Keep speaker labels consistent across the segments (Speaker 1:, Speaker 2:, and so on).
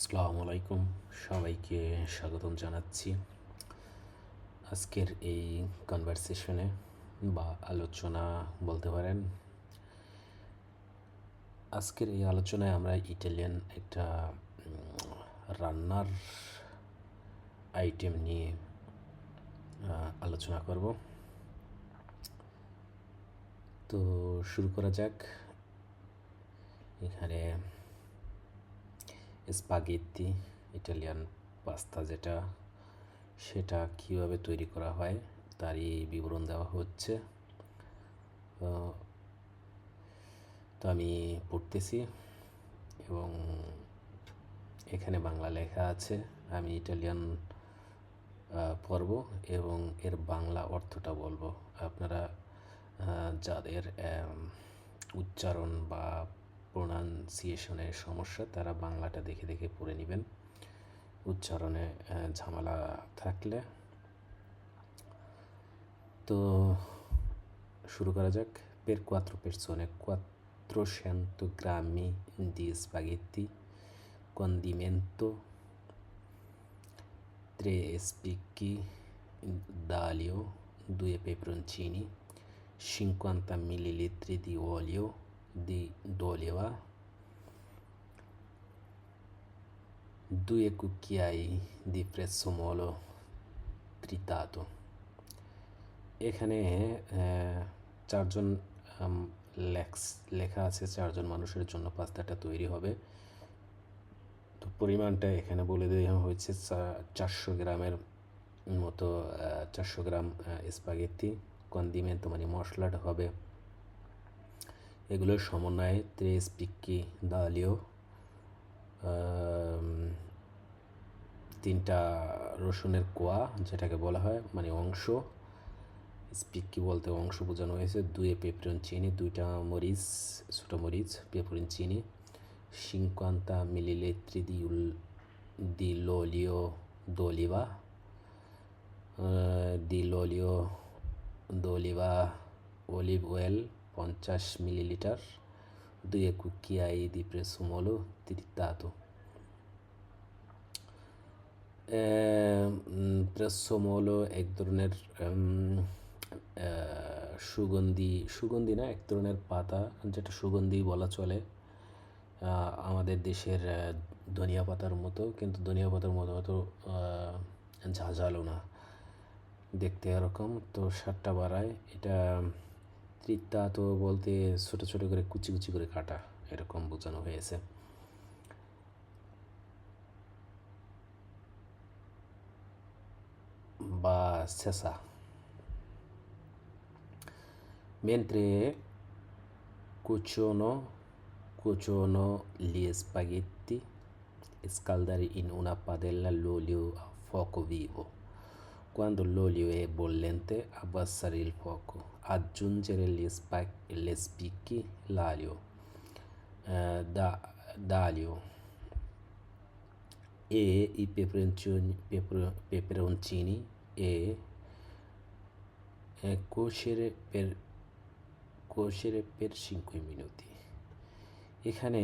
Speaker 1: আসসালামু আলাইকুম। সবাইকে স্বাগতম জানাচ্ছি আজকের এই কনভারসেশনে বা আলোচনা বলতে পারেন। আজকের এই আলোচনায় আমরা ইটালিয়ান একটা রান্নার আইটেম নিয়ে আলোচনা করব। তো শুরু করা যাক। এখানে স্পাগেত্তি ইটালিয়ান পাস্তা যেটা, সেটা কীভাবে তৈরি করা হয়, তারই বিবরণ দেওয়া হচ্ছে। তো আমি পড়তেছি এবং এখানে বাংলা লেখা আছে, আমি ইটালিয়ান পড়ব এবং এর বাংলা অর্থটা বলব। আপনারা যাদের উচ্চারণ বা প্রোনাউন্সিয়েশনের সমস্যা, তারা বাংলাটা দেখে দেখে পড়ে নেবেন। উচ্চারণে ঝামেলা থাকলে। তো শুরু করা যাক। পের কোয়াত্র পেরসনে কোয়াত্র শ্যান্ত গ্রামি দি স্পাগেতি কন্দিমেন্ত ত্রে স্পিকি দালিও দুয়ে পেপরন চিনি মিলি মিলিলিত্রি দি অলিও di d'oliva 2 cucchiai di prezzemolo tritato এখানে চারজন লেক্স লেখা আছে চারজন মানুষের জন্য পাস্তাটা তৈরি হবে। তো পরিমাণটা এখানে বলে দেওয়া হয়েছে চারশো গ্রামের মতো চারশো গ্রাম স্পাগেত্তি কন্দিমেন্ট মানে মশলাটা হবে এগুলোর সমন্বয়ে ত্রেস পিক্কি দালিও তিনটা রসুনের কোয়া যেটাকে বলা হয় মানে অংশ স্পিক্কি বলতে অংশ বোঝানো হয়েছে দুয়ে পেপরন চিনি দুইটা মরিচ ছোটো মরিচ পেপরন চিনি cinquanta millilitri di, ul- di l'olio d'oliva olive di পঞ্চাশ মিলিলিটার, দুই কুকিয়াই দি প্রেসমোলো tritato প্রেসমোলো এক ধরনের সুগন্ধি সুগন্ধি না, এক ধরনের পাতা যেটা সুগন্ধি বলা চলে। আমাদের দেশের ধনিয়া পাতার মতো, কিন্তু ধনিয়া পাতার মতো অত ঝাঁঝালো না। দেখতে এরকম, তো স্বাদটা বাড়ায়। এটা তৃতা তো বলতে ছোটো ছোটো করে কুচি কুচি করে কাটা এরকম বোঝানো হয়েছে বা Sesa mentre cuciono cuciono gli spaghetti scaldare in una padella l'olio a fuoco vivo Quando l'olio è bollente abbassare il fuoco aggiungere gli, spa- le spicchi l'aglio eh, da- d'aglio e i peperoncini, peper- peperoncini e eh, cuocere per cuocere per 5 minuti এখানে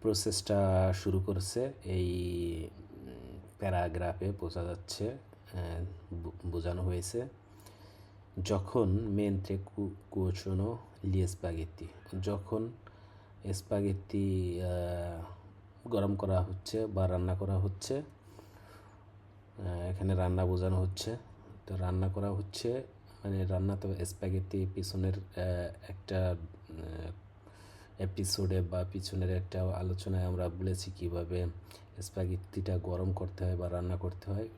Speaker 1: প্রসেসটা শুরু করছে এই প্যারাগ্রাফে বোঝা যাচ্ছে বোঝানো হয়েছে, যখন মেন্ত্রে কুচনো লিয়ে স্পাগেত্তি যখন স্পাগেত্তি গরম করা হচ্ছে বা রান্না করা হচ্ছে এখানে রান্না বোঝানো হচ্ছে, তো রান্না করা হচ্ছে মানে রান্না তো স্প্যাগেটি পিছনের একটা এপিসোডে বা পিছনের একটা আলোচনায় আমরা বলেছি কীভাবে স্প্যাগেটিটা গরম করতে হয় বা রান্না করতে হয়।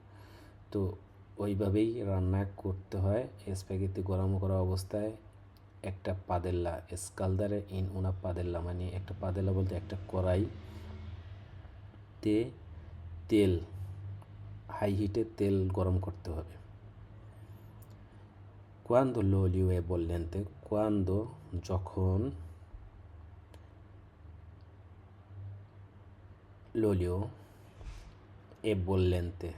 Speaker 1: তো ওইভাবেই রান্না করতে হয়। স্প্যাগেটি গরম করা অবস্থায় একটা পাদেল্লা, স্কালদারে ইন উনা পাদেল্লা মানে একটা পাদেল্লা বলতে একটা কড়াই তে তেল হাই হিটে তেল গরম করতে হবে। quando l'olio বললেন bollente কোয়ান্দো যখন l'olio è bollente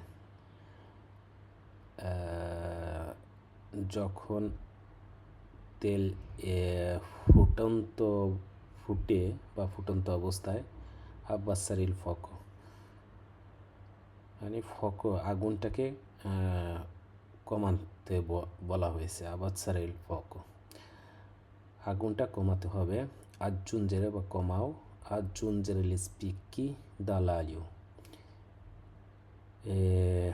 Speaker 1: আহ, যখন তেল ফুটন্ত ফুটে বা ফুটন্ত অবস্থায় আব্বাসারিল ফক মানে ফক আগুনটাকে কমাতে বলা হয়েছে আবাসারিল ফক। আগুনটা কমাতে হবে আজুঞ্জেরে বা কমাও aggiungere le spicchi dall'aglio e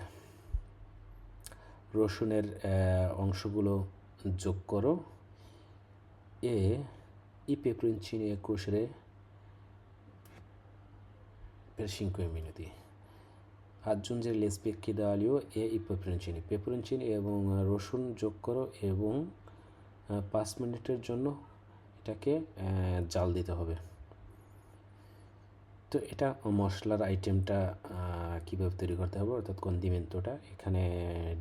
Speaker 1: রসুনের অংশগুলো যোগ করো। এ, ইপে ক্রিঞ্চি নিয়ে কুশরে পেশিং কুয়ে মিনতি আজুঞ্জের লেসপে কিদালিও এ, ইপে প্রিঞ্চিনি পেপরিঞ্চিনি এবং রসুন যোগ করো এবং পাঁচ মিনিটের জন্য এটাকে জাল দিতে হবে। তো এটা মশলার আইটেমটা কীভাবে তৈরি করতে হবে? অর্থাৎ কন্দিমেন্টটা এখানে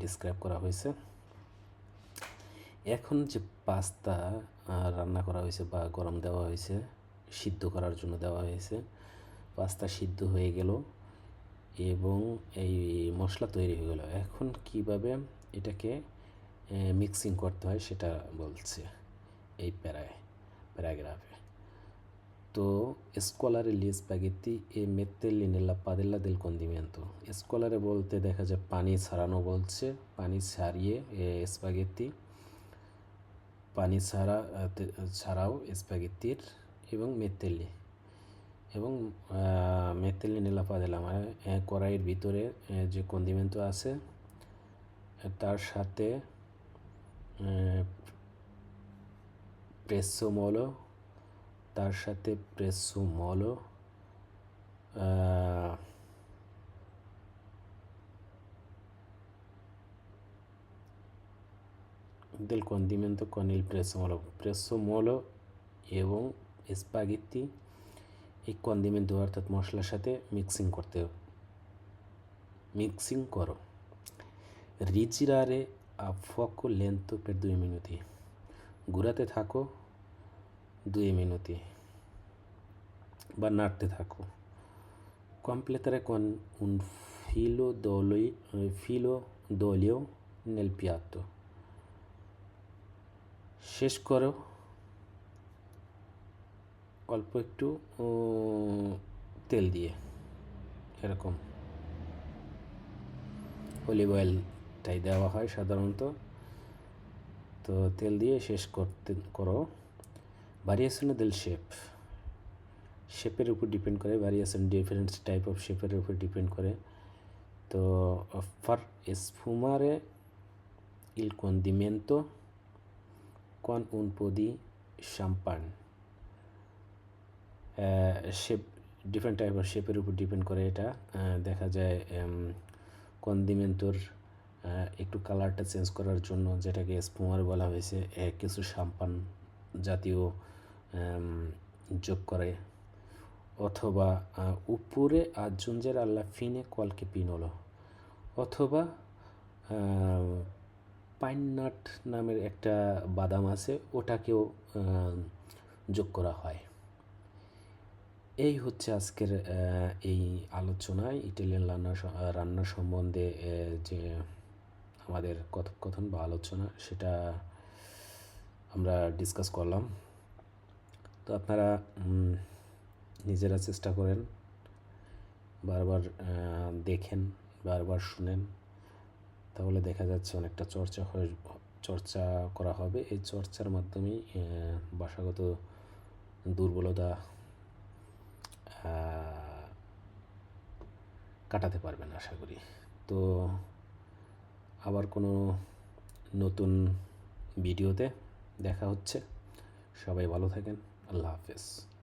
Speaker 1: ডিসক্রাইব করা হয়েছে। এখন যে পাস্তা রান্না করা হয়েছে বা গরম দেওয়া হয়েছে, সিদ্ধ করার জন্য দেওয়া হয়েছে, পাস্তা সিদ্ধ হয়ে গেল এবং এই মশলা তৈরি হয়ে গেল। এখন কীভাবে এটাকে মিক্সিং করতে হয় সেটা বলছে। এই প্যারায় প্যারাগ্রাফে। স্কলারে লিস স্প্যাগেত্তি এ মেত্তেল্লি নেল্লা পাদেল্লা দেল কন্দিমেন্তো স্কলারে বলতে দেখা যায় পানি ছাড়ানো বলছে পানি ছাড়িয়ে স্প্যাগেত্তি পানি ছাড়া ছাড়াও স্প্যাগেত্তির এবং মেত্তেলি এবং মেত্তেলি নীলাপা দিলাম মানে কড়াইয়ের ভিতরে যে কন্দিমেন্ট আছে তার সাথে প্রেসো মলো তার সাথে প্রেসু মলো দেল কন্দিমেন্ত কনিল প্রেসো মলো প্রেসো মলো এবং স্পাগিত্তি এই কন্দিমেন্ত অর্থাৎ মশলার সাথে মিক্সিং করতে মিক্সিং করো। রিচিরারে আফকো লেন্থ পের দুই মিনিটে ঘুরাতে থাকো। দুই মিনিটি বা নাড়তে থাকো। completare con un filo d'olio filo d'olio nel piatto শেষ করো। অল্প একটু তেল দিয়ে, এরকম। অলিভ অয়েলটাই দেওয়া হয় সাধারণত। তো তেল দিয়ে শেষ করতে, করো। ভ্যারিয়েশন দিল শেপ শেপের উপর ডিপেন্ড করে ভ্যারিয়েশন ডিফারেন্ট টাইপ অফ শেপের উপর ডিপেন্ড করে। তো ফর স্ফুমারে ইল কন্দিমেন্তো con un po' di champagne shape different type of শেপের উপর ডিপেন্ড করে এটা। দেখা যায় কন্দিমেন্টোর একটু কালারটা চেঞ্জ করার জন্য যেটাকে স্পুমার বলা হয়েছে কিছু সাম্পান জাতীয় যোগ করে। অথবা উপরে আজুঞ্জের আল্লাহ ফিনে কলকে পিনলো। অথবা পাইন নাট নামের একটা বাদাম আছে, ওটাকেও যোগ করা হয়। এই হচ্ছে আজকের এই আলোচনায় ইটালিয়ান রান্না রান্না সম্বন্ধে যে আমাদের কথোপকথন বা আলোচনা, সেটা আমরা ডিসকাস করলাম। তো আপনারা নিজেরা চেষ্টা করেন, বারবার দেখেন, বারবার শুনেন, তাহলে দেখা যাচ্ছে অনেকটা চর্চা হয়ে, চর্চা করা হবে। এই চর্চার মাধ্যমেই ভাষাগত দুর্বলতা কাটাতে পারবেন আশা করি। তো আবার কোনো নতুন ভিডিওতে দেখা হচ্ছে। সবাই ভালো থাকেন। আল্লাহ হাফেজ।